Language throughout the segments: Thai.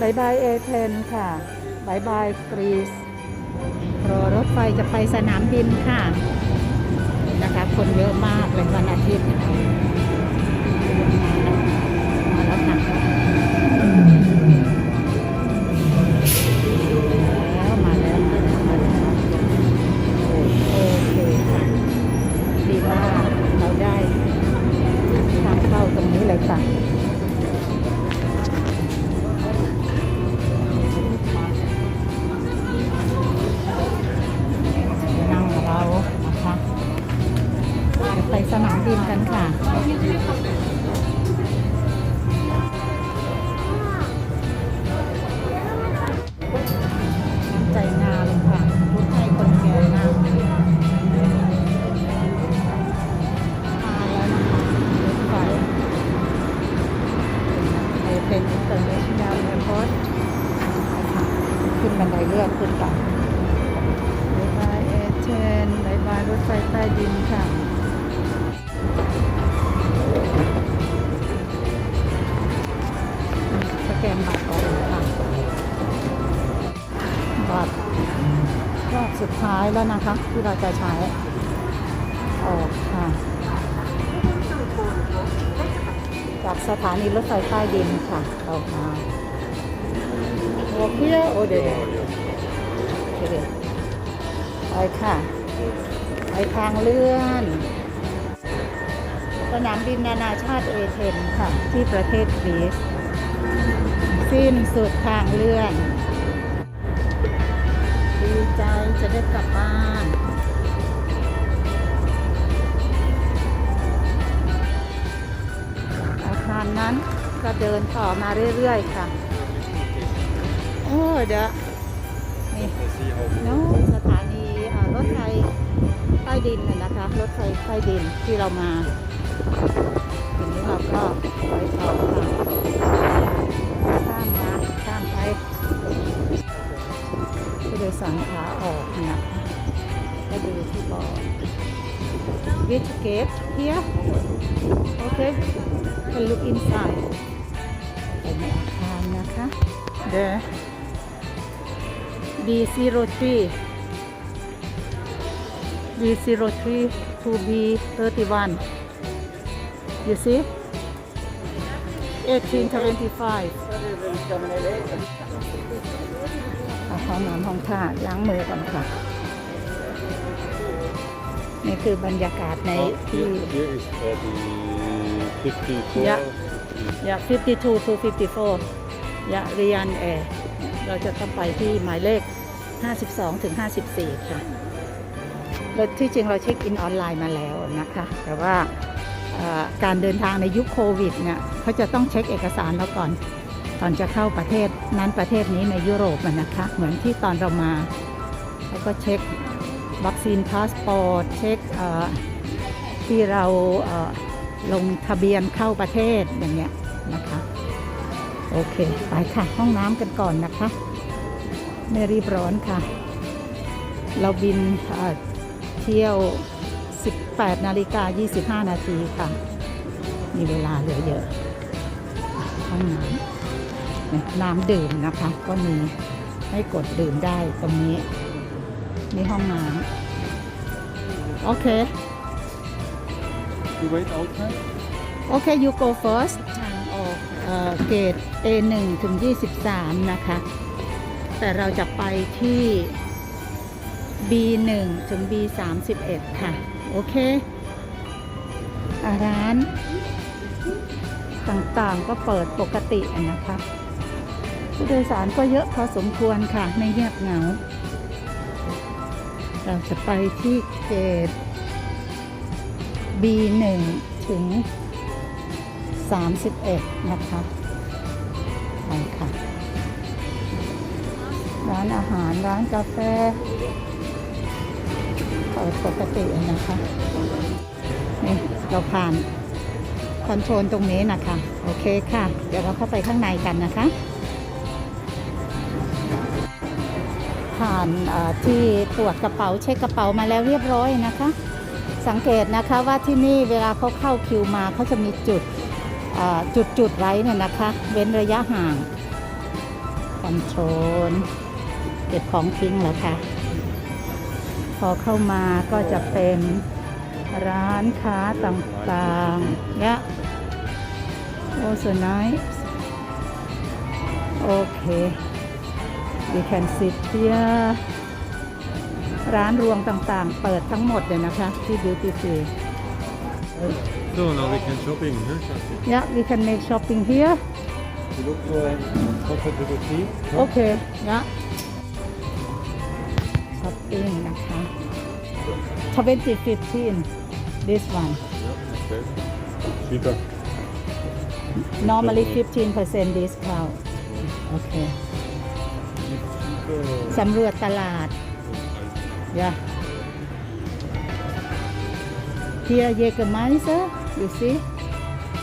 บายบายเอเทนค่ะบายบายกรีซรอรถไฟจะไปสนามบินค่ะ นะคะ คนเยอะมากเลยวันอาทิตย์ ขึ้นบันไดเลื่อนขึ้นไปบายบายเอเทนบายบายรถไฟใต้ดินค่ะสแกนบัตรก่อนค่ะบัตรรอบสุดท้ายแล้วนะคะ ที่เราจะใช้ออกค่ะจากสถานีรถไฟใต้ดินค่ะออกมา โอเคโอเดยวโอเคไปค่ะ ไปทางเลื่อน สนามบินนานาชาติเอเธนส์ค่ะ ที่ประเทศกรีซสิ้นสุดทางเลื่อน ดีใจจะได้กลับบ้านอาคารนั้นก็เดินต่อมาเรื่อยๆค่ะ โอ้เดี๋ยวนี่นู้นสถานีรถไฟใต้ดินนะคะ รถไฟใต้ดินที่เรามาทีนี้เราก็ไปต่อค่ะข้ามมาข้ามไปผู้โดยสารขาออกนะคะก็ดูที่บอร์ด which gate here okay can look inside เป็นอาคารนะคะ there B03 B03 to B31 you see 1825เอาห้องน้ำห้องท่าล้างมือก่อนค่ะ นี่คือบรรยากาศในที่ Hier ist äh, die 54. Ja. อยาก52 to 54อยาก เราจะต้องไปที่หมายเลข 52ถึง54 ค่ะแล้วที่จริงเราเช็คอินออนไลน์มาแล้วนะคะ แต่ว่าการเดินทางในยุคโควิดเนี่ยเขาจะต้องเช็คเอกสารเราก่อนก่อนจะเข้าประเทศนั้นประเทศนี้ในยุโรปนะคะ เหมือนที่ตอนเรามาเขาก็เช็ควัคซีนพาสปอร์ตเช็คที่เราลงทะเบียนเข้าประเทศอย่างเงี้ยนะคะ โอเค ไปค่ะ ห้องน้ำกันก่อนนะคะ ไม่รีบร้อนค่ะ เราบินเอ่อเที่ยว 18 นาฬิกา 25 นาทีค่ะ มีเวลาเหลือเยอะ ห้องน้ำเนี่ยน้ำดื่มนะคะ ก็มีให้กดดื่มได้ตรงนี้นี่ห้องน้ำโอเค You wait outside? โอเค you go first ทางออกเอ่อเกต A1 ถึง 23 นะคะ แต่เราจะไปที่ B1 ถึง B31 ค่ะ โอเคร้านต่างๆก็เปิดปกตินะคะ ผู้โดยสารก็เยอะพอสมควรค่ะ ไม่เงียบเหงา เราจะไปที่เกต B1 ถึง 31 นะคะไปค่ะ ร้านอาหารร้านกาแฟเปิดปกตินะคะนี่เราผ่านคอนโทรลตรงนี้นะคะ โอเคค่ะ เดี๋ยวเราเข้าไปข้างในกันนะคะ ผ่านที่ตรวจกระเป๋าเช็คกระเป๋ามาแล้วเรียบร้อยนะคะ สังเกตนะคะว่าที่นี่เวลาเขาเข้าคิวมาเขาจะมีจุด จุดๆไว้เนี่ยนะคะ เว้นระยะห่างคอนโทรลเก็บของทิ้งแล้วค่ะ พอเข้ามาก็จะเป็นร้านค้าต่างๆเนี่ยโอ้สวย nice โอเค we can sit here ร้านรวงต่างๆ เปิดทั้งหมดเลยนะคะ ที่ duty free So now we can shopping, huh? Shasi? yeah we can make shopping here You look for comfortable seat. โอเคนะช้อปปิ้งนะคะ2015 this one Yeah, okay. Cheaper. normally 15% discount โอเค Cheaper. สำรวจตลาด Yeah. Here Jägermeister, you see?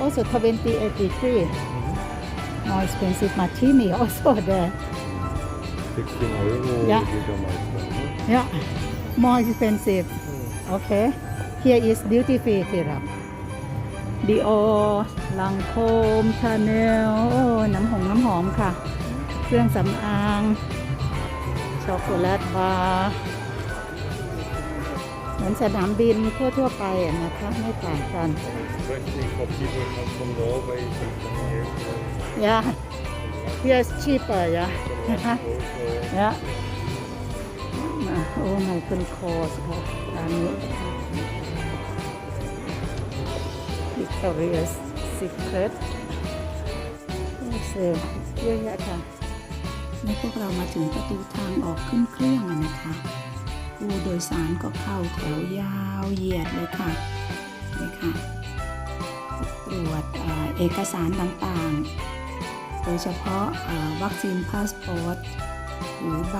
Also 2083. More expensive martini also there. 16 Euro. Ja. Jägermeister, ne? Yeah. More expensive. Okay. Here is duty free ที่รับ Dior ลังโคมชาแนลน้ำหงน้ำหอมค่ะ เครื่องสำอาง ช็อกโกแลตบาร์ เหมือนสนามบินทั่วๆไปอะนะคะไม่ต่างกัน Especially for people who come from Norway, from here. ยา here's cheaper ยา Also, ยามาโอ้ไมเคิลคอสค่ะร้านนี้ Victoria's Secret นี่เซลเยอะแยะค่ะนี่พวกเรามาถึงประตูทางออกขึ้นเครื่องอะนะคะ ผู้โดยสารก็เข้าแถวยาวเหยียดเลยค่ะนี่ค่ะตรวจเอกสารต่างๆ โดยเฉพาะวัคซีนพาสปอร์ตหรือใบ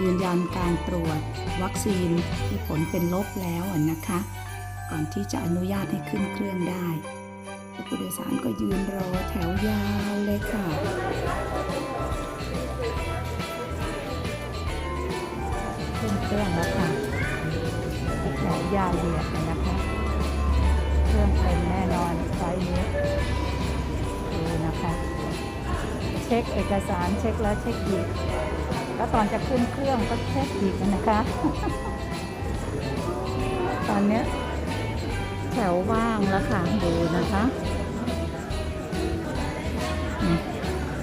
ยืนยันการตรวจวัคซีนที่ผลเป็นลบแล้วนะคะ ก่อนที่จะอนุญาตให้ขึ้นเครื่องได้ผู้โดยสารก็ยืนรอแถวยาวเลยค่ะ เครื่องแล้วค่ะแถวยาวเหยียดเลยนะคะเครื่องเต็มแน่นอนไฟล์นี้ดูนะคะ เช็คเอกสารเช็คแล้วเช็คอีกแล้วตอนจะขึ้นเครื่องก็เช็คอีกนะคะ ตอนนี้แถวว่างแล้วค่ะดูนะคะ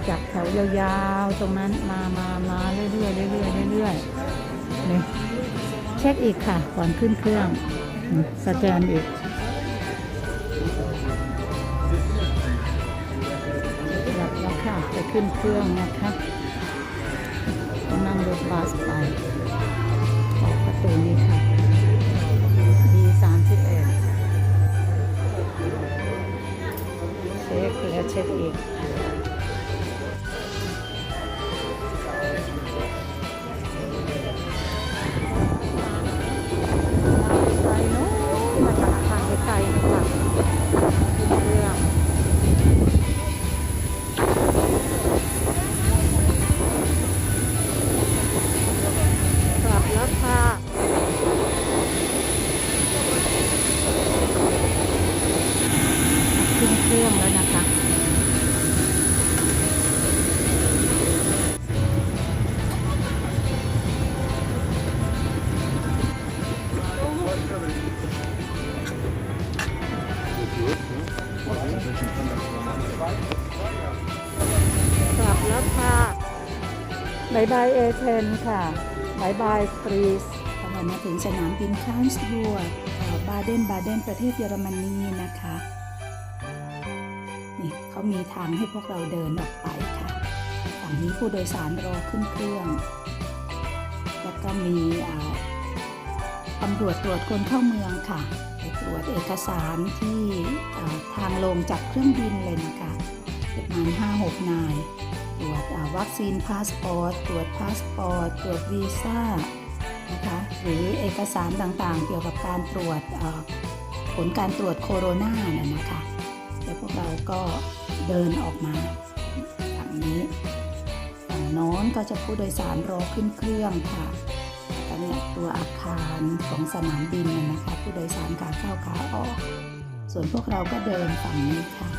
จากแถวยาวๆ ตรงนั้นมามามาเรื่อยๆเรื่อยๆเรื่อยๆ นี่เช็คอีกค่ะ ก่อนขึ้นเครื่องสแกนอีก หลับแล้วค่ะจะขึ้นเครื่องนะคะต้องนั่งรถบัสไปออกประตูนี้ค่ะ B 3 1 เช็คแล้วเช็คอีก บายบายเอเทนค่ะบายบายฟรีสเรามาถึงสนามบินคานส์บัวบาเดนบาเดนประเทศเยอรมนีนะคะนี่เขามีทางให้พวกเราเดินออกไปค่ะฝั่งนี้ผู้โดยสารรอขึ้นเครื่อง แล้วก็มีตำรวจตรวจคนเข้าเมืองค่ะตรวจเอกสารที่ทางลงจากเครื่องบินเลยนะคะประมาณ5-6นาย รวจวัคซีนพาสปอร์ต ตรวจพาสปอร์ต ตรวจวีซ่านะคะหรือเอกสารต่างๆ เกี่ยวกับการตรวจผลการตรวจโคโรนาน่ะนะคะแล้วพวกเราก็เดินออกมาฝั่งนี้ฝั่งน้นก็จะผู้โดยสารรอขึ้นเครื่องค่ะแล้วเนี่ยตัวอาคารของสนามบินนะนะคะ ผู้โดยสารขาเข้าขาออก ส่วนพวกเราก็เดินฝั่งนี้ค่ะ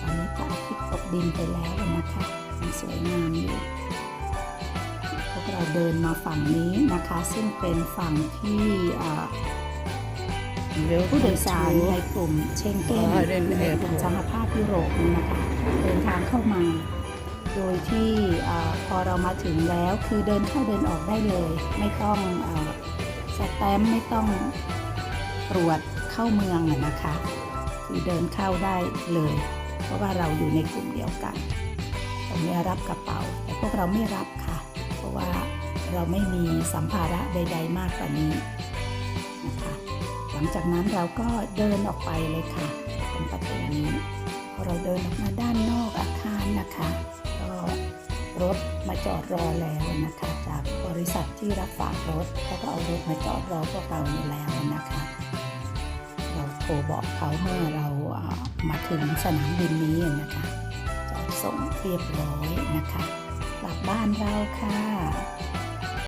ตอนนี้พระอาทิตย์ตกดินไปแล้วนะคะ ยังสวยงามอยู่เราเดินมาฝั่งนี้นะคะ ซึ่งเป็นฝั่งที่ผู้โดยสารในกลุ่มเชงเก้นอ๋อเดินในกลุ่มสหภาพยุโรปนี่นะคะเดินทางเข้ามา โดยที่พอเรามาถึงแล้วคือเดินเข้าเดินออกได้เลย ไม่ต้องอสแตมป์ไม่ต้องตรวจเข้าเมืองนะคะ คือเดินเข้าได้เลย เพราะว่าเราอยู่ในกลุ่มเดียวกัน ตรงนี้รับกระเป๋า แต่พวกเราไม่รับค่ะ เพราะว่าเราไม่มีสัมภาระใด ๆ มากกว่านี้นะคะ หลังจากนั้นเราก็เดินออกไปเลยค่ะตรงประตูนี้พอเราเดินออกมาด้านนอกอาคารนะคะ ก็รถมาจอดรอแล้วนะคะ จากบริษัทที่รับฝากรถเขาก็เอารถมาจอดรอพวกเรานี่แล้วนะคะเราโทรบอกเขาเมื่อเรามาถึงสนามบินนี้นะคะ สมเรียบร้อยนะคะ กลับบ้านเราค่ะ